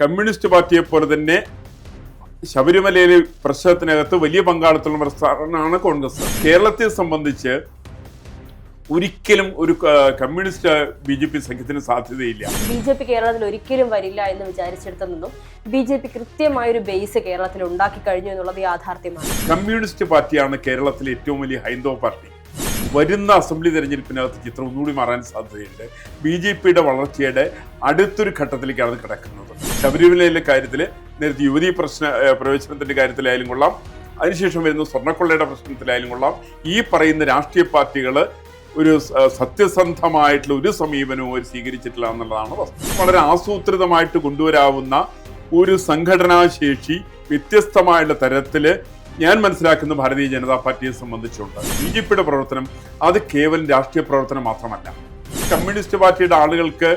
Communist പാർട്ടിയെ പോലെ തന്നെ ശബരിമലയിലെ പ്രശ്നത്തിനകത്ത് വലിയ പങ്കാളിത്തമുള്ള പ്രസ്ഥാനമാണ് കോൺഗ്രസ്. കേരളത്തെ സംബന്ധിച്ച് ഒരിക്കലും ഒരു കമ്മ്യൂണിസ്റ്റ് ബി ജെ പി സഖ്യത്തിന് സാധ്യതയില്ല. ബി ജെ പി കേരളത്തിൽ ഒരിക്കലും വരില്ല എന്ന് വിചാരിച്ചെടുത്തു നിന്നും ബി ജെ പി കൃത്യമായ ഒരു ബേസ് കേരളത്തിൽ ഉണ്ടാക്കി കഴിഞ്ഞു എന്നുള്ളത് യാഥാർത്ഥ്യമാണ്. കമ്മ്യൂണിസ്റ്റ് പാർട്ടിയാണ് കേരളത്തിലെ ഏറ്റവും വലിയ ഹൈന്ദവ പാർട്ടി. വരുന്ന അസംബ്ലി തെരഞ്ഞെടുപ്പിനകത്ത് ചിത്രം ഒന്നുകൂടി മാറാൻ സാധ്യതയുണ്ട്. ബി ജെ പിയുടെ വളർച്ചയുടെ അടുത്തൊരു ഘട്ടത്തിലേക്കാണ് കിടക്കുന്നത്. ശബരിമലയിലെ കാര്യത്തിൽ നേരത്തെ യുവതി പ്രശ്ന പ്രവേശനത്തിന്റെ കാര്യത്തിലായാലും കൊള്ളാം. അതിനുശേഷം വരുന്ന സ്വർണക്കൊള്ളയുടെ പ്രശ്നത്തിലായാലും കൊള്ളാം. ഈ പറയുന്ന രാഷ്ട്രീയ പാർട്ടികൾ ഒരു സത്യസന്ധമായിട്ടുള്ള ഒരു സമീപനവും അവർ സ്വീകരിച്ചിട്ടില്ല എന്നുള്ളതാണ് വസ്തു വളരെ ആസൂത്രിതമായിട്ട് കൊണ്ടുവരാവുന്ന ഒരു സംഘടനാ ശേഷി വ്യത്യസ്തമായുള്ള തരത്തിൽ ഞാൻ മനസ്സിലാക്കുന്ന ഭാരതീയ ജനതാ പാർട്ടിയെ സംബന്ധിച്ചുണ്ട്. ബി ജെ പിയുടെ പ്രവർത്തനം അത് കേവലം രാഷ്ട്രീയ പ്രവർത്തനം മാത്രമല്ല. കമ്മ്യൂണിസ്റ്റ് പാർട്ടിയുടെ ആളുകൾക്ക്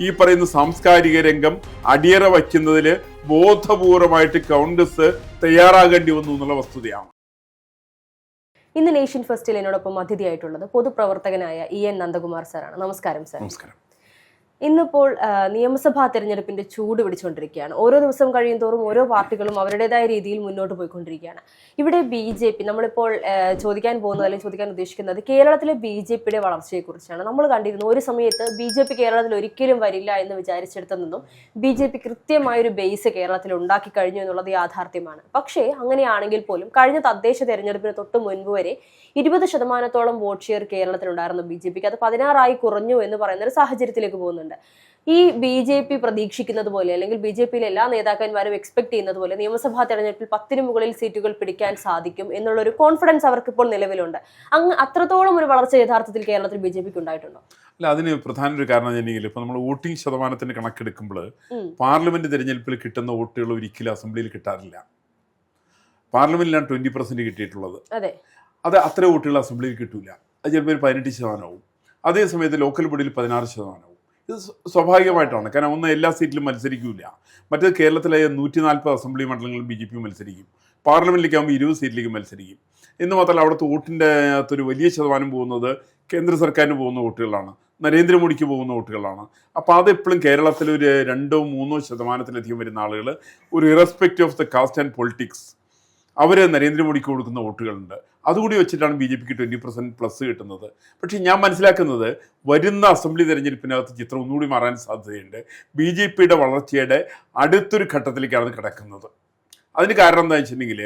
ഈ പറയുന്ന സാംസ്കാരിക രംഗം അടിയറ വയ്ക്കുന്നതിൽ ബോധപൂർവമായിട്ട് കോൺഗ്രസ് തയ്യാറാകേണ്ടി വന്നു എന്നുള്ള വസ്തുതയാണ്. ഇന്ന് നേഷ്യൻ ഫെസ്റ്റിൽ എന്നോടൊപ്പം അതിഥിയായിട്ടുള്ളത് പൊതുപ്രവർത്തകനായ ഇ എൻ നന്ദകുമാർ സാറാണ്. നമസ്കാരം സാർ. നമസ്കാരം. ഇന്നിപ്പോൾ നിയമസഭാ തെരഞ്ഞെടുപ്പിന്റെ ചൂട് പിടിച്ചുകൊണ്ടിരിക്കുകയാണ്. ഓരോ ദിവസം കഴിയും തോറും ഓരോ പാർട്ടികളും അവരുടേതായ രീതിയിൽ മുന്നോട്ട് പോയിക്കൊണ്ടിരിക്കുകയാണ്. ഇവിടെ ബി ജെ പി നമ്മളിപ്പോൾ ചോദിക്കാൻ പോകുന്നത് അല്ലെങ്കിൽ ചോദിക്കാൻ ഉദ്ദേശിക്കുന്നത് കേരളത്തിലെ ബി ജെ പിയുടെ വളർച്ചയെക്കുറിച്ചാണ്. നമ്മൾ കണ്ടിരുന്നു ഒരു സമയത്ത് ബി ജെ പി കേരളത്തിൽ ഒരിക്കലും വരില്ല എന്ന് വിചാരിച്ചെടുത്തു നിന്നും ബി ജെ പി കൃത്യമായ ഒരു ബേസ് കേരളത്തിൽ ഉണ്ടാക്കി കഴിഞ്ഞു എന്നുള്ളത് യാഥാർത്ഥ്യമാണ്. പക്ഷേ അങ്ങനെയാണെങ്കിൽ പോലും കഴിഞ്ഞ തദ്ദേശ തെരഞ്ഞെടുപ്പിന് തൊട്ട് മുൻപ് വരെ ഇരുപത് ശതമാനത്തോളം വോട്ട് ഷെയർ കേരളത്തിലുണ്ടായിരുന്നു ബി ജെ പിക്ക്. അത് പതിനാറായി കുറഞ്ഞു എന്ന് പറയുന്ന ഒരു സാഹചര്യത്തിലേക്ക് പോകുന്നുണ്ട്. ഈ ബി ജെ പി പ്രതീക്ഷിക്കുന്നത് പോലെ അല്ലെങ്കിൽ ബി ജെ പിയിലെ എല്ലാ നേതാക്കന്മാരും എക്സ്പെക്ട് ചെയ്യുന്നത് പോലെ നിയമസഭാ തെരഞ്ഞെടുപ്പിൽ പത്തിന് മുകളിൽ സീറ്റുകൾ പിടിക്കാൻ സാധിക്കും എന്നുള്ള ഒരു കോൺഫിഡൻസ് അവർക്ക് ഇപ്പോൾ നിലവിലുണ്ട്. അങ്ങ് അത്രത്തോളം ഒരു വളർച്ച യഥാർത്ഥത്തിൽ കേരളത്തിൽ ബി ജെ പിക്ക് ഉണ്ടായിട്ടുണ്ടോ? അല്ല അതിന് പ്രധാന ഒരു കാരണം വെച്ചിട്ടുണ്ടെങ്കിൽ ഇപ്പൊ നമ്മൾ വോട്ടിംഗ് ശതമാനത്തിന് കണക്കെടുക്കുമ്പോൾ പാർലമെന്റ് തെരഞ്ഞെടുപ്പിൽ കിട്ടുന്ന വോട്ടുകൾ ഒരിക്കലും അസംബ്ലിയിൽ കിട്ടാറില്ല. പാർലമെന്റിലാണ് ട്വന്റി പെർസെന്റ് കിട്ടിയിട്ടുള്ളത്. അതെ. അത് അത്ര വോട്ടുകൾ അസംബ്ലിയിൽ കിട്ടൂല. അത് ചിലപ്പോൾ പതിനെട്ട് ശതമാനവും അതേ സമയത്ത് ലോക്കൽ ബോഡിയിൽ പതിനാറ് ശതമാനവും ഇത് സ്വാഭാവികമായിട്ടാണ്. കാരണം ഒന്ന് എല്ലാ സീറ്റിലും മത്സരിക്കില്ല മറ്റേത് കേരളത്തിലെ നൂറ്റി നാൽപ്പത് അസംബ്ലി മണ്ഡലങ്ങളിൽ ബി ജെ പി മത്സരിക്കും. പാർലമെന്റിലേക്ക് ആകുമ്പോൾ ഇരുപത് സീറ്റിലേക്ക് മത്സരിക്കും. എന്ന് മാത്രമല്ല അവിടുത്തെ വോട്ടിന്റെ അകത്തൊരു വലിയ ശതമാനം പോകുന്നത് കേന്ദ്ര സർക്കാരിന് പോകുന്ന വോട്ടുകളാണ്. നരേന്ദ്രമോദിക്ക് പോകുന്ന വോട്ടുകളാണ്. അപ്പോൾ അതെപ്പോഴും കേരളത്തിൽ ഒരു രണ്ടോ മൂന്നോ ശതമാനത്തിലധികം വരുന്ന ആളുകൾ ഒരു irrespective of the caste and politics അവർ നരേന്ദ്രമോദിക്ക് കൊടുക്കുന്ന വോട്ടുകളുണ്ട്. അതുകൂടി വെച്ചിട്ടാണ് ബി ജെ പിക്ക് ട്വന്റി പെർസെന്റ് പ്ലസ് കിട്ടുന്നത്. പക്ഷേ ഞാൻ മനസ്സിലാക്കുന്നത് വരുന്ന അസംബ്ലി തെരഞ്ഞെടുപ്പിനകത്ത് ചിത്രം ഒന്നുകൂടി മാറാൻ സാധ്യതയുണ്ട്. ബി ജെ പിയുടെ വളർച്ചയുടെ അടുത്തൊരു ഘട്ടത്തിലേക്കാണ് അത് കിടക്കുന്നത്. അതിന് കാരണം എന്താ വെച്ചിട്ടുണ്ടെങ്കിൽ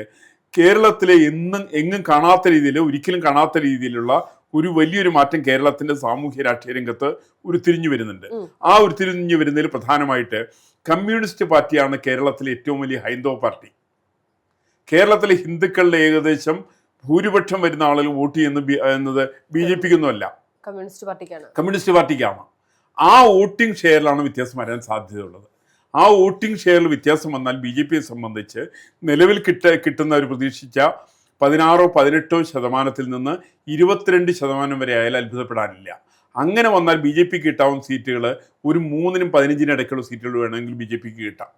കേരളത്തിലെ എന്നും എങ്ങും കാണാത്ത രീതിയിൽ ഒരിക്കലും കാണാത്ത രീതിയിലുള്ള ഒരു വലിയൊരു മാറ്റം കേരളത്തിന്റെ സാമൂഹ്യ രാഷ്ട്രീയ രംഗത്ത് ഉരുത്തിരിഞ്ഞു വരുന്നുണ്ട്. ആ ഉരുത്തിരിഞ്ഞു വരുന്നതിൽ പ്രധാനമായിട്ട് കമ്മ്യൂണിസ്റ്റ് പാർട്ടിയാണ് കേരളത്തിലെ ഏറ്റവും വലിയ ഹൈന്ദവ പാർട്ടി. കേരളത്തിലെ ഹിന്ദുക്കളുടെ ഏകദേശം ഭൂരിപക്ഷം വരുന്ന ആളുകൾ വോട്ട് ചെയ്യുന്ന എന്നത് ബി ജെ പിക്കൊന്നുമല്ല. കമ്മ്യൂണിസ്റ്റ് പാർട്ടിക്കാണ്. കമ്മ്യൂണിസ്റ്റ് പാർട്ടിക്കാണ്. ആ വോട്ടിംഗ് ഷെയറിലാണ് വ്യത്യാസം വരാൻ സാധ്യതയുള്ളത്. ആ വോട്ടിംഗ് ഷെയറിൽ വ്യത്യാസം വന്നാൽ ബി ജെ പിയെ സംബന്ധിച്ച് നിലവിൽ കിട്ട കിട്ടുന്ന ഒരു പ്രതീക്ഷിച്ച പതിനാറോ പതിനെട്ടോ ശതമാനത്തിൽ നിന്ന് ഇരുപത്തിരണ്ട് ശതമാനം വരെ ആയാലും അത്ഭുതപ്പെടാനില്ല. അങ്ങനെ വന്നാൽ ബി ജെ പിക്ക് കിട്ടാവുന്ന സീറ്റുകൾ ഒരു മൂന്നിനും പതിനഞ്ചിനും ഇടയ്ക്കുള്ള സീറ്റുകൾ വേണമെങ്കിൽ ബി ജെ പിക്ക് കിട്ടാം.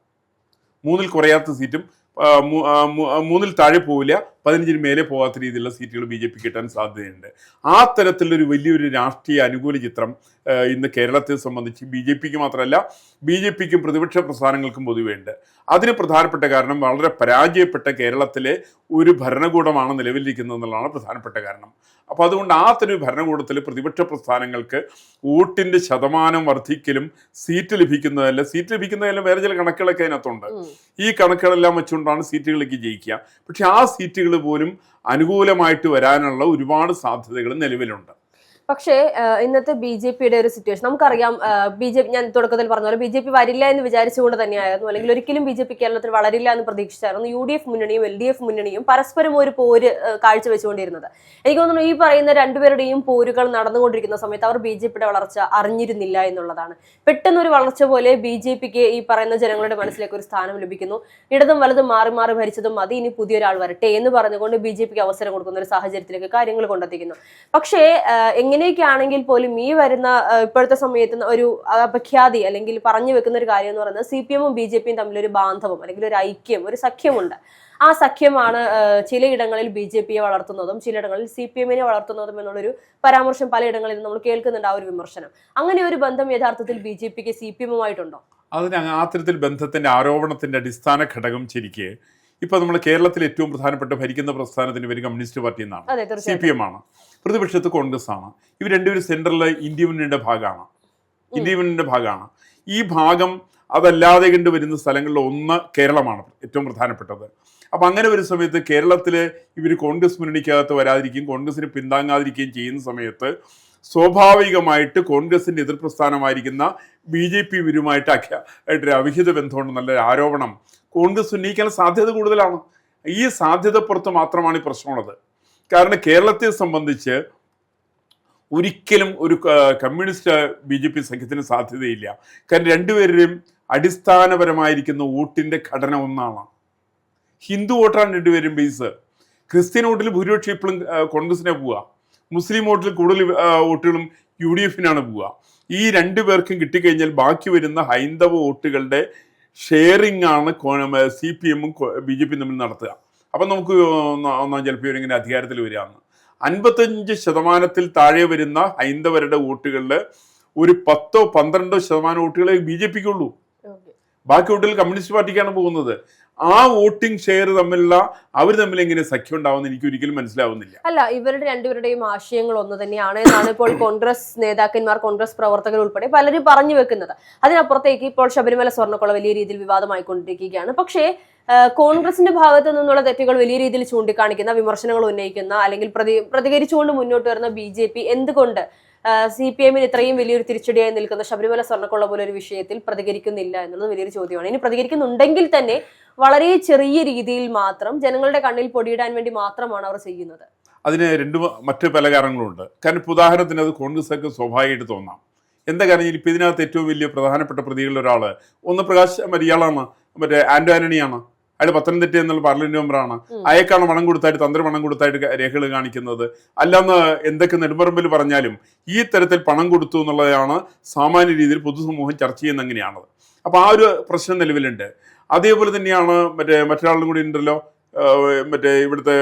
മൂന്നിൽ കുറയാത്ത സീറ്റും മൂന്നിൽ താഴെ പോവില്ല. പതിനഞ്ചിന് മേലെ പോകാത്ത രീതിയിലുള്ള സീറ്റുകൾ ബി ജെ പി കിട്ടാൻ സാധ്യതയുണ്ട്. ആ തരത്തിലൊരു വലിയൊരു രാഷ്ട്രീയ അനുകൂല ചിത്രം ഇന്ന് കേരളത്തെ സംബന്ധിച്ച് ബി ജെ പിക്ക് മാത്രമല്ല ബി ജെ പിക്കും പ്രതിപക്ഷ പ്രസ്ഥാനങ്ങൾക്കും പൊതുവെയുണ്ട് അതിന് പ്രധാനപ്പെട്ട കാരണം വളരെ പരാജയപ്പെട്ട കേരളത്തിലെ ഒരു ഭരണകൂടമാണ് നിലവിലിരിക്കുന്നത് എന്നുള്ളതാണ് പ്രധാനപ്പെട്ട കാരണം. അപ്പോൾ അതുകൊണ്ട് ആ തന്നെ ഭരണകൂടത്തിൽ പ്രതിപക്ഷ പ്രസ്ഥാനങ്ങൾക്ക് വോട്ടിന്റെ ശതമാനം വർദ്ധിക്കലും സീറ്റ് ലഭിക്കുന്നതല്ല സീറ്റ് ലഭിക്കുന്നതെല്ലാം വേറെ ചില കണക്കുകളൊക്കെ അതിനകത്തുണ്ട്. ഈ കണക്കുകളെല്ലാം വെച്ചുകൊണ്ടാണ് സീറ്റുകളിലേക്ക് ജയിക്കുക. പക്ഷേ ആ സീറ്റുകൾ പോലും അനുകൂലമായിട്ട് വരാനുള്ള ഒരുപാട് സാധ്യതകൾ നിലവിലുണ്ട്. പക്ഷേ ഇന്നത്തെ ബി ജെ പിയുടെ ഒരു സിറ്റുവേഷൻ നമുക്കറിയാം ബി ജെ പി ഞാൻ തുടക്കത്തിൽ പറഞ്ഞ പോലെ ബി ജെ പി വരില്ല എന്ന് വിചാരിച്ചുകൊണ്ട് തന്നെയായിരുന്നു. അല്ലെങ്കിൽ ഒരിക്കലും ബി ജെ പി കേരളത്തിൽ വളരില്ല എന്ന് പ്രതീക്ഷിച്ചായിരുന്നു യു ഡി എഫ് മുന്നണിയും എൽ ഡി എഫ് മുന്നണിയും പരസ്പരം ഒരു പോര് കാഴ്ചവെച്ചുകൊണ്ടിരുന്നത്. എനിക്ക് തോന്നുന്നു ഈ പറയുന്ന രണ്ടുപേരുടെയും പോരുകൾ നടന്നുകൊണ്ടിരിക്കുന്ന സമയത്ത് അവർ ബി ജെ പിയുടെ വളർച്ച അറിഞ്ഞിരുന്നില്ല എന്നുള്ളതാണ്. പെട്ടെന്ന് ഒരു വളർച്ച പോലെ ബി ജെ പിക്ക് ഈ പറയുന്ന ജനങ്ങളുടെ മനസ്സിലേക്ക് ഒരു സ്ഥാനം ലഭിക്കുന്നു. ഇടതും വലതും മാറി മാറി ഭരിച്ചതും മതി ഇനി പുതിയൊരാൾ വരട്ടെ എന്ന് പറഞ്ഞുകൊണ്ട് ബി ജെ പിക്ക് അവസരം കൊടുക്കുന്ന ഒരു സാഹചര്യത്തിലേക്ക് കാര്യങ്ങൾ കൊണ്ടെത്തിക്കുന്നു. പക്ഷേ ആ, എങ്ങനെയൊക്കെ ആണെങ്കിൽ പോലും ഈ വരുന്ന ഇപ്പോഴത്തെ സമയത്ത് ഒരു അപഖ്യാതി അല്ലെങ്കിൽ പറഞ്ഞു വെക്കുന്ന ഒരു കാര്യം എന്ന് പറയുന്നത് സി പി എമ്മും ബി ജെ പിയും തമ്മിലൊരു ബാന്ധവം അല്ലെങ്കിൽ ഒരു ഐക്യം ഒരു സഖ്യമുണ്ട്. ആ സഖ്യമാണ് ചിലയിടങ്ങളിൽ ബി ജെ പിയെ വളർത്തുന്നതും ചിലയിടങ്ങളിൽ സി പി എമ്മിനെ വളർത്തുന്നതും എന്നുള്ളൊരു പരാമർശം പലയിടങ്ങളിൽ നമ്മൾ കേൾക്കുന്നുണ്ട് ആ ഒരു വിമർശനം. അങ്ങനെ ഒരു ബന്ധം യഥാർത്ഥത്തിൽ ബി ജെ പിക്ക് സി പി എമ്മുമായിട്ടുണ്ടോ? അതിന് അത്തരത്തിൽ ബന്ധത്തിന്റെ ആരോപണത്തിന്റെ അടിസ്ഥാന ഘടകം ശരിക്ക് ഇപ്പൊ നമ്മൾ കേരളത്തിൽ ഏറ്റവും പ്രധാനപ്പെട്ട ഭരിക്കുന്ന പ്രസ്ഥാനത്തിന് പേര് കമ്മ്യൂണിസ്റ്റ് പാർട്ടി എന്നാണ്. സി പി എം ആണ്. പ്രതിപക്ഷത്ത് കോൺഗ്രസ് ആണ് ഇവർ രണ്ടുപേരും സെൻട്രലിലെ ഇന്ത്യ മുന്നണിയുടെ ഭാഗമാണ്. ഇന്ത്യ മുന്നണിയുടെ ഭാഗമാണ്. ഈ ഭാഗം അതല്ലാതെ കണ്ട് വരുന്ന സ്ഥലങ്ങളിൽ ഒന്ന് കേരളമാണ് ഏറ്റവും പ്രധാനപ്പെട്ടത്. അപ്പം അങ്ങനെ ഒരു സമയത്ത് കേരളത്തിൽ ഇവർ കോൺഗ്രസ് മുന്നണിക്കകത്ത് വരാതിരിക്കുകയും കോൺഗ്രസിന് പിന്താങ്ങാതിരിക്കുകയും ചെയ്യുന്ന സമയത്ത് സ്വാഭാവികമായിട്ട് കോൺഗ്രസിന്റെ എതിർപ്രസ്ഥാനമായിരിക്കുന്ന ബി ജെ പി ഇവരുമായിട്ട് അഖ്യ ആയിട്ടൊരു അവിഹിത നല്ല ആരോപണം കോൺഗ്രസ് ഉന്നയിക്കാൻ സാധ്യത കൂടുതലാണ്. ഈ സാധ്യത പുറത്ത് മാത്രമാണ് ഈ പ്രശ്നമുള്ളത്. കാരണം കേരളത്തെ സംബന്ധിച്ച് ഒരിക്കലും ഒരു കമ്മ്യൂണിസ്റ്റ് ബി ജെ പി സഖ്യത്തിന് സാധ്യതയില്ല. കാരണം രണ്ടുപേരുടെയും അടിസ്ഥാനപരമായിരിക്കുന്ന വോട്ടിന്റെ ഘടന ഒന്നാണ്. ഹിന്ദു വോട്ടാണ് രണ്ടുപേരും ബേസ്. ക്രിസ്ത്യൻ വോട്ടിൽ ഭൂരിപക്ഷം ഇപ്പോഴും കോൺഗ്രസിനെ പോവുക. മുസ്ലിം വോട്ടിൽ കൂടുതൽ വോട്ടുകളും യു ഡി എഫിനാണ് പോവുക. ഈ രണ്ടു പേർക്കും കിട്ടിക്കഴിഞ്ഞാൽ ബാക്കി വരുന്ന ഹൈന്ദവ വോട്ടുകളുടെ ഷെയറിംഗ് ആണ് സി പി എമ്മും ബി ജെ പിയും തമ്മിൽ നടത്തുക. അപ്പം നമുക്ക് ഒന്നാ- ചിലപ്പോൾ ഇവരിങ്ങനെ അധികാരത്തിൽ വരികയാണ്. അൻപത്തഞ്ച് ശതമാനത്തിൽ താഴെ വരുന്ന ഹൈന്ദവരുടെ വോട്ടുകളിൽ ഒരു പത്തോ പന്ത്രണ്ടോ ശതമാനം വോട്ടുകളെ ബി ജെ പിക്കുള്ളൂ ബാക്കി വോട്ടുകൾ കമ്മ്യൂണിസ്റ്റ് പാർട്ടിക്കാണ് പോകുന്നത്. ആ വോട്ടിംഗ് ഷെയർ തമ്മിലുള്ള അവർ തമ്മിൽ എങ്ങനെ സഖ്യം ഉണ്ടാവുമെന്ന് എനിക്ക് ഒരിക്കലും മനസ്സിലാവുന്നില്ല. അല്ല ഇവരുടെ രണ്ടുപേരുടെയും ആശയങ്ങൾ ഒന്ന് തന്നെയാണ് എന്നാണ് ഇപ്പോൾ കോൺഗ്രസ് നേതാക്കന്മാർ കോൺഗ്രസ് പ്രവർത്തകർ ഉൾപ്പെടെ പലരും പറഞ്ഞു വെക്കുന്നത്. അതിനപ്പുറത്തേക്ക് ഇപ്പോൾ ശബരിമല സ്വർണക്കൊള വലിയ രീതിയിൽ വിവാദമായിക്കൊണ്ടിരിക്കുകയാണ്. പക്ഷേ ആ, കോൺഗ്രസിന്റെ ഭാഗത്തു നിന്നുള്ള തെറ്റുകൾ വലിയ രീതിയിൽ ചൂണ്ടിക്കാണിക്കുന്ന വിമർശനങ്ങൾ ഉന്നയിക്കുന്ന അല്ലെങ്കിൽ പ്രതി പ്രതികരിച്ചുകൊണ്ട് മുന്നോട്ട് വരുന്ന ബി എന്തുകൊണ്ട് സി പി എമ്മിന് ഇത്രയും വലിയൊരു തിരിച്ചടിയായി നിൽക്കുന്ന ശബരിമല സ്വർണക്കൊള്ള പോലെ ഒരു വിഷയത്തിൽ പ്രതികരിക്കുന്നില്ല എന്നുള്ളത് വലിയൊരു ചോദ്യമാണ്. ഇനി പ്രതികരിക്കുന്നുണ്ടെങ്കിൽ തന്നെ വളരെ ചെറിയ രീതിയിൽ മാത്രം ജനങ്ങളുടെ കണ്ണിൽ പൊടിയിടാൻ വേണ്ടി മാത്രമാണ് അവർ ചെയ്യുന്നത്. അതിന് രണ്ട് മറ്റ് പല കാരണങ്ങളുണ്ട്. കാരണം ഇപ്പോൾ ഉദാഹരണത്തിന് അത് കോൺഗ്രസ്സൊക്കെ സ്വാഭാവികമായിട്ട് തോന്നാം. എന്താ കാരണം? ഇപ്പം ഇതിനകത്ത് ഏറ്റവും വലിയ പ്രധാനപ്പെട്ട പ്രതികളിൽ ഒരാൾ ഒന്ന് പ്രകാശ് മറ്റേ ഇയാളാണ് മറ്റേ ആന്റോ ആന്റണിയാണ്. അയാൾ പത്തനംതിട്ട എന്നുള്ള പാർലമെന്റ് മെമ്പറാണ്. അയാൾക്കാണ് അയക്കാണ് പണം കൊടുത്തായിട്ട് തന്ത്രി പണം കൊടുത്തായിട്ട് രേഖകൾ കാണിക്കുന്നത്. അല്ലാന്ന് എന്തൊക്കെ നെടുമ്പറമ്പിൽ പറഞ്ഞാലും ഈ തരത്തിൽ പണം കൊടുത്തു എന്നുള്ളതാണ് സാമാന്യ രീതിയിൽ പൊതുസമൂഹം ചർച്ച ചെയ്യുന്ന എങ്ങനെയാണത് അപ്പോൾ ആ ഒരു പ്രശ്നം നിലവിലുണ്ട്. അതേപോലെ തന്നെയാണ് മറ്റേ മറ്റൊരാളും കൂടി ഉണ്ടല്ലോ മറ്റേ ഇവിടുത്തെ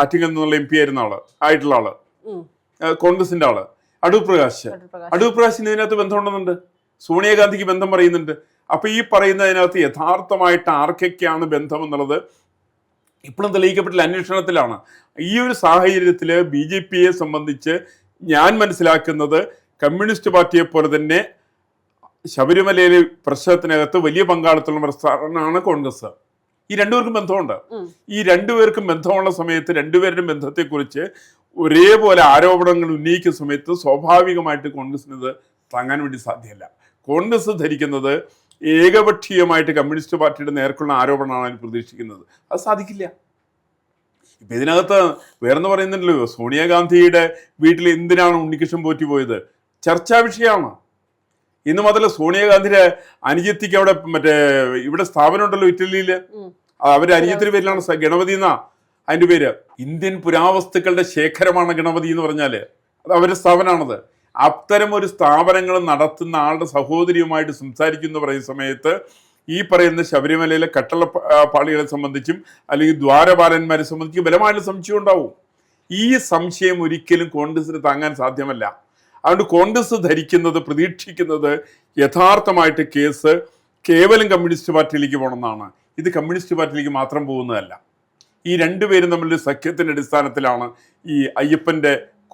ആറ്റിങ്ങൽ നിന്നുള്ള എം പി ആയിരുന്ന ആൾ ആയിട്ടുള്ള ആൾ. കോൺഗ്രസിന്റെ ആൾ അടൂർ അടൂപ്രകാശിന് ഡോക്ടർ പ്രകാശ് അടൂർ പ്രകാശിന് ഇതിനകത്ത് ബന്ധമുണ്ടെന്നുണ്ട്. സോണിയാഗാന്ധിക്ക് ബന്ധം പറയുന്നുണ്ട്. അപ്പൊ ഈ പറയുന്നതിനകത്ത് യഥാർത്ഥമായിട്ട് ആർക്കൊക്കെയാണ് ബന്ധം എന്നുള്ളത് ഇപ്പോഴും തെളിയിക്കപ്പെട്ടില്ല അന്വേഷണത്തിലാണ്. ഈ ഒരു സാഹചര്യത്തിൽ ബി ജെ പിയെ സംബന്ധിച്ച് ഞാൻ മനസ്സിലാക്കുന്നത് കമ്മ്യൂണിസ്റ്റ് പാർട്ടിയെ പോലെ തന്നെ ശബരിമലയിലെ പ്രശ്നത്തിനകത്ത് വലിയ പങ്കാളിത്തമുള്ള പ്രസ്ഥാനമാണ് കോൺഗ്രസ്. ഈ രണ്ടുപേർക്കും ബന്ധമുണ്ട്. ഈ രണ്ടുപേർക്കും ബന്ധമുള്ള സമയത്ത് രണ്ടുപേരുടെയും ബന്ധത്തെക്കുറിച്ച് ഒരേപോലെ ആരോപണങ്ങൾ ഉന്നയിക്കുന്ന സമയത്ത് സ്വാഭാവികമായിട്ട് കോൺഗ്രസിന് ഇത് താങ്ങാൻ വേണ്ടി സാധ്യമല്ല കോൺഗ്രസ് ധരിക്കുന്നത് ഏകപക്ഷീയമായിട്ട് കമ്മ്യൂണിസ്റ്റ് പാർട്ടിയുടെ നേർക്കുള്ള ആരോപണമാണ് അവർ പ്രതീക്ഷിക്കുന്നത്. അത് സാധിക്കില്ല. ഇപ്പൊ ഇതിനകത്ത് വേറെന്ന് പറയുന്നുണ്ടല്ലോ സോണിയാഗാന്ധിയുടെ വീട്ടിൽ എന്തിനാണ് ഉണ്ണികൃഷ്ണൻ പോറ്റി പോയത് ചർച്ചാ വിഷയമാണ്. ഇന്ന് മുതൽ സോണിയാഗാന്ധിയുടെ അനുജത്തിക്ക് അവിടെ മറ്റേ ഇവിടെ സ്ഥാപനം ഉണ്ടല്ലോ ഇറ്റലിയിൽ. അവരുടെ അനുജത്തിന്റെ പേരിലാണ് ഗണപതി എന്നാ അതിന്റെ പേര്. ഇന്ത്യൻ പുരാവസ്തുക്കളുടെ ശേഖരമാണ് ഗണപതി എന്ന് പറഞ്ഞാൽ. അത് അവരുടെ സ്ഥാപനമാണത്. അത്തരം ഒരു സ്ഥാപനങ്ങൾ നടത്തുന്ന ആളുടെ സഹോദരിയുമായിട്ട് സംസാരിക്കുന്ന പറയുന്ന സമയത്ത് ഈ പറയുന്ന ശബരിമലയിലെ കട്ടള പാളികളെ സംബന്ധിച്ചും അല്ലെങ്കിൽ ദ്വാരപാലന്മാരെ സംബന്ധിച്ചും ബലമായിട്ട് സംശയം ഉണ്ടാവും. ഈ സംശയം ഒരിക്കലും കോൺഗ്രസിന് താങ്ങാൻ സാധ്യമല്ല. അതുകൊണ്ട് കോൺഗ്രസ് ധരിക്കുന്നത് പ്രതീക്ഷിക്കുന്നത് യഥാർത്ഥമായിട്ട് കേസ് കേവലം കമ്മ്യൂണിസ്റ്റ് പാർട്ടിയിലേക്ക് പോകണമെന്നാണ്. ഇത് കമ്മ്യൂണിസ്റ്റ് പാർട്ടിയിലേക്ക് മാത്രം പോകുന്നതല്ല. ഈ രണ്ടുപേരും തമ്മിലൊരു സഖ്യത്തിന്റെ അടിസ്ഥാനത്തിലാണ് ഈ അയ്യപ്പന്റെ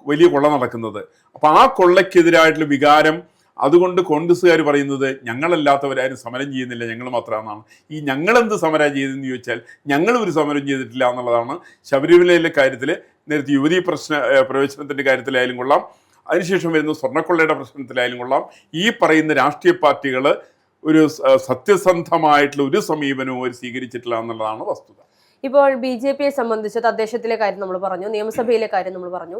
വലിയ കൊള്ള നടക്കുന്നത്. അപ്പൊ ആ കൊള്ളയ്ക്കെതിരായിട്ടുള്ള വികാരം അതുകൊണ്ട് കോൺഗ്രസ്സുകാർ പറയുന്നത് ഞങ്ങളല്ലാത്തവരാരും സമരം ചെയ്യുന്നില്ല ഞങ്ങൾ മാത്രമാണെന്നാണ്. ഈ ഞങ്ങളെന്ത് സമരം ചെയ്തെന്ന് ചോദിച്ചാൽ ഞങ്ങൾ ഒരു സമരം ചെയ്തിട്ടില്ല എന്നുള്ളതാണ് ശബരിമലയിലെ കാര്യത്തിൽ നേരത്തെ യുവതി പ്രശ്ന പ്രവേശനത്തിന്റെ കാര്യത്തിലായാലും കൊള്ളാം. അതിനുശേഷം വരുന്ന സ്വർണക്കൊള്ളയുടെ പ്രശ്നത്തിലായാലും കൊള്ളാം. ഈ പറയുന്ന രാഷ്ട്രീയ പാർട്ടികൾ ഒരു സത്യസന്ധമായിട്ടുള്ള ഒരു സമീപനവും അവർ സ്വീകരിച്ചിട്ടില്ല എന്നുള്ളതാണ് വസ്തുത. ഇപ്പോൾ ബി ജെ പിയെ സംബന്ധിച്ച് തദ്ദേശത്തിലെ കാര്യം നമ്മൾ പറഞ്ഞു നിയമസഭയിലെ കാര്യം നമ്മൾ പറഞ്ഞു.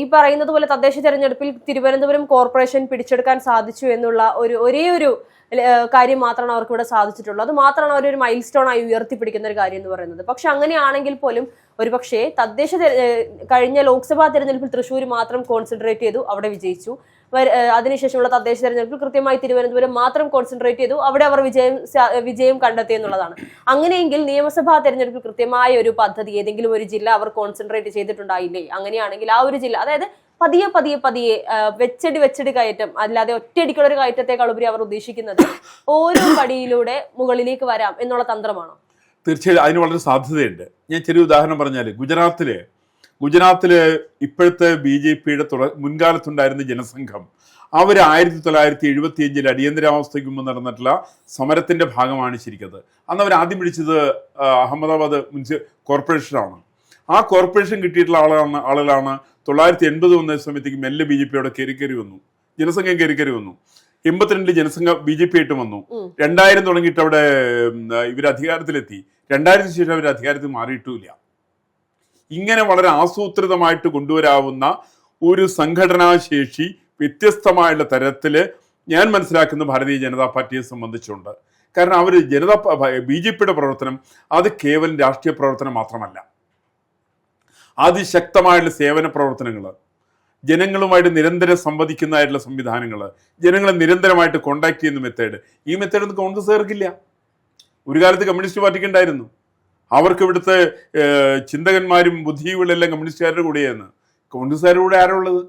ഈ പറയുന്നത് പോലെ തദ്ദേശ തെരഞ്ഞെടുപ്പിൽ തിരുവനന്തപുരം കോർപ്പറേഷൻ പിടിച്ചെടുക്കാൻ സാധിച്ചു എന്നുള്ള ഒരു ഒരേ ഒരു കാര്യം മാത്രമാണ് അവർക്ക് ഇവിടെ സാധിച്ചിട്ടുള്ളത്. അത് മാത്രമാണ് അവരൊരു മൈൽ സ്റ്റോൺ ആയി ഉയർത്തിപ്പിടിക്കുന്ന ഒരു കാര്യം എന്ന് പറയുന്നത്. പക്ഷെ അങ്ങനെയാണെങ്കിൽ പോലും ഒരു പക്ഷേ തദ്ദേശ കഴിഞ്ഞ ലോക്സഭാ തെരഞ്ഞെടുപ്പിൽ തൃശ്ശൂർ മാത്രം കോൺസെൻട്രേറ്റ് ചെയ്തു അവിടെ വിജയിച്ചു. അതിനുശേഷമുള്ള തദ്ദേശ തെരഞ്ഞെടുപ്പിൽ കൃത്യമായി തിരുവനന്തപുരം മാത്രം കോൺസെൻട്രേറ്റ് ചെയ്തു. അവിടെ അവർ വിജയം വിജയം കണ്ടെത്തി എന്നുള്ളതാണ്. അങ്ങനെയെങ്കിൽ നിയമസഭാ തെരഞ്ഞെടുപ്പിൽ കൃത്യമായ ഒരു പദ്ധതി ഏതെങ്കിലും ഒരു ജില്ല അവർ കോൺസെൻട്രേറ്റ് ചെയ്തിട്ടുണ്ടായില്ലേ? അങ്ങനെയാണെങ്കിൽ ആ ഒരു ജില്ല അതായത് പതിയെ പതിയെ പതിയെ വെച്ചടി വെച്ചടി കയറ്റം അല്ലാതെ ഒറ്റയടിക്കുള്ള ഒരു കയറ്റത്തെക്കാൾ ഉപരി അവർ ഉദ്ദേശിക്കുന്നത് ഓരോ പടിയിലൂടെ മുകളിലേക്ക് വരാം എന്നുള്ള തന്ത്രമാണോ? തീർച്ചയായും അതിന് വളരെ സാധ്യതയുണ്ട്. ഞാൻ ചെറിയ ഉദാഹരണം പറഞ്ഞാൽ ഗുജറാത്തിൽ ഗുജറാത്തിൽ ഇപ്പോഴത്തെ ബി ജെ പിയുടെ തുട മുൻകാലത്തുണ്ടായിരുന്ന ജനസംഘം. അവർ ആയിരത്തി തൊള്ളായിരത്തി എഴുപത്തി അഞ്ചിൽ അടിയന്തരാവസ്ഥയ്ക്ക് മുമ്പ് നടന്നിട്ടുള്ള സമരത്തിന്റെ ഭാഗമാണ് ശരിക്കത്. അന്ന് അവർ ആദ്യം പിടിച്ചത് അഹമ്മദാബാദ് മുനിസി കോർപ്പറേഷനാണ്. ആ കോർപ്പറേഷൻ കിട്ടിയിട്ടുള്ള ആളാണ് ആളുകളാണ് തൊള്ളായിരത്തി എൺപത് വന്ന സമയത്തേക്ക് മെല്ലെ ബി ജെ പിയോടെ കയറി കയറി വന്നു. ജനസംഖ്യം കയറി കയറി വന്നു. എൺപത്തിരണ്ടിൽ ജനസംഘം ബി ജെ പി ആയിട്ട് വന്നു. രണ്ടായിരം തുടങ്ങിയിട്ട് അവിടെ ഇവർ അധികാരത്തിലെത്തി. രണ്ടായിരത്തിന് ശേഷം അവർ അധികാരത്തിൽ മാറിയിട്ടുമില്ല. ഇങ്ങനെ വളരെ ആസൂത്രിതമായിട്ട് കൊണ്ടുവരാവുന്ന ഒരു സംഘടനാശേഷി വ്യത്യസ്തമായുള്ള തരത്തിൽ ഞാൻ മനസ്സിലാക്കുന്ന ഭാരതീയ ജനതാ പാർട്ടിയെ സംബന്ധിച്ചുണ്ട്. കാരണം അവർ ജനതാ ബി ജെ പിയുടെ പ്രവർത്തനം അത് കേവലം രാഷ്ട്രീയ പ്രവർത്തനം മാത്രമല്ല. അതിശക്തമായുള്ള സേവന പ്രവർത്തനങ്ങൾ ജനങ്ങളുമായിട്ട് നിരന്തരം സംവദിക്കുന്നതായിട്ടുള്ള സംവിധാനങ്ങൾ ജനങ്ങളെ നിരന്തരമായിട്ട് കോണ്ടാക്ട് ചെയ്യുന്ന മെത്തേഡ് ഈ മെത്തേഡ് ഒന്നും കോൺഗ്രസ്സുകാർക്കില്ല. ഒരു കാലത്ത് കമ്മ്യൂണിസ്റ്റ് പാർട്ടിക്ക് ഉണ്ടായിരുന്നു. അവർക്ക് ഇവിടുത്തെ ചിന്തകന്മാരും ബുദ്ധിജീവികളെല്ലാം കമ്മ്യൂണിസ്റ്റുകാരുടെ കൂടെയാണ്. കോൺഗ്രസ്സുകാരുടെ കൂടെ ഉള്ളത്?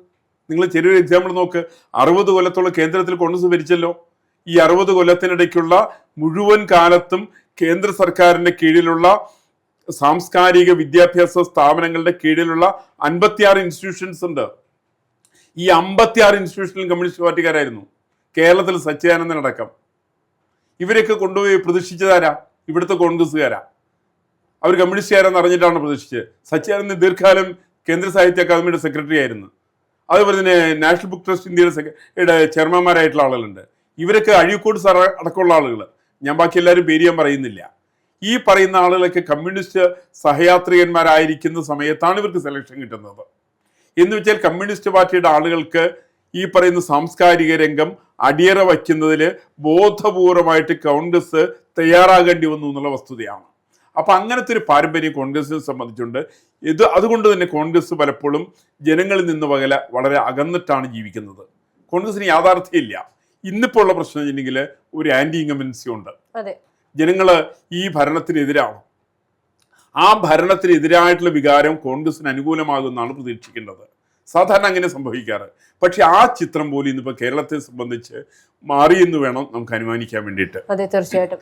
നിങ്ങൾ ചെറിയൊരു എക്സാമ്പിൾ നോക്ക്. അറുപത് കൊല്ലത്തുള്ള കേന്ദ്രത്തിൽ കോൺഗ്രസ് ഭരിച്ചല്ലോ. ഈ അറുപത് കൊല്ലത്തിനിടയ്ക്കുള്ള മുഴുവൻ കാലത്തും കേന്ദ്ര സർക്കാരിന്റെ കീഴിലുള്ള സാംസ്കാരിക വിദ്യാഭ്യാസ സ്ഥാപനങ്ങളുടെ കീഴിലുള്ള അൻപത്തിയാറ് ഇൻസ്റ്റിറ്റ്യൂഷൻസ് ഉണ്ട്. ഈ അമ്പത്തിയാറ് ഇൻസ്റ്റിറ്റ്യൂഷനിലും കമ്മ്യൂണിസ്റ്റ് പാർട്ടിക്കാരായിരുന്നു. കേരളത്തിൽ സച്ചിദാനന്ദൻ അടക്കം ഇവരൊക്കെ കൊണ്ടുപോയി പ്രതിഷ്ഠിച്ചതാരാ? ഇവിടുത്തെ കോൺഗ്രസ്സുകാരാ. അവർ കമ്മ്യൂണിസ്റ്റുകാരെന്ന് അറിഞ്ഞിട്ടാണ് പ്രതീക്ഷിച്ചത്? സച്ചിദാനന്ദൻ ദീർഘകാലം കേന്ദ്ര സാഹിത്യ അക്കാദമിയുടെ സെക്രട്ടറി ആയിരുന്നു. അതുപോലെ തന്നെ നാഷണൽ ബുക്ക് ട്രസ്റ്റ് ഇന്ത്യയുടെ ചെയർമാൻമാരായിട്ടുള്ള ആളുകളുണ്ട്. ഇവരൊക്കെ അഴീക്കോട് സാർ അടക്കമുള്ള ആളുകൾ ഞാൻ ബാക്കി എല്ലാവരും പേര് ഞാൻ പറയുന്നില്ല. ഈ പറയുന്ന ആളുകളൊക്കെ കമ്മ്യൂണിസ്റ്റ് സഹയാത്രികന്മാരായിരിക്കുന്ന സമയത്താണ് ഇവർക്ക് സെലക്ഷൻ കിട്ടുന്നത്. എന്ന് വെച്ചാൽ കമ്മ്യൂണിസ്റ്റ് പാർട്ടിയുടെ ആളുകൾക്ക് ഈ പറയുന്ന സാംസ്കാരിക രംഗം അടിയറ വയ്ക്കുന്നതിൽ ബോധപൂർവമായിട്ട് കോൺഗ്രസ് തയ്യാറാകേണ്ടി വന്നു എന്നുള്ള വസ്തുതയാണ്. അപ്പൊ അങ്ങനത്തെ ഒരു പാരമ്പര്യം കോൺഗ്രസിനെ സംബന്ധിച്ചുണ്ട്. ഇത് അതുകൊണ്ട് തന്നെ കോൺഗ്രസ് പലപ്പോഴും ജനങ്ങളിൽ നിന്ന് വകല വളരെ അകന്നിട്ടാണ് ജീവിക്കുന്നത്. കോൺഗ്രസിന് യാഥാർത്ഥ്യമില്ല. ഇന്നിപ്പോൾ ഉള്ള പ്രശ്നം വെച്ചിട്ടുണ്ടെങ്കിൽ ഒരു ആന്റി ഇങ്കമൻസി ഉണ്ട്. അതെ. ജനങ്ങൾ ഈ ഭരണത്തിനെതിരാണ്. ആ ഭരണത്തിനെതിരായിട്ടുള്ള വികാരം കോൺഗ്രസിന് അനുകൂലമാകുമെന്നാണ് പ്രതീക്ഷിക്കേണ്ടത്. സാധാരണ അങ്ങനെ സംഭവിക്കാറ്. പക്ഷെ ആ ചിത്രം പോലും ഇന്നിപ്പോൾ കേരളത്തെ സംബന്ധിച്ച് മാറിയെന്ന് വേണം നമുക്ക് അനുമാനിക്കാൻ വേണ്ടിയിട്ട്. അതെ തീർച്ചയായിട്ടും.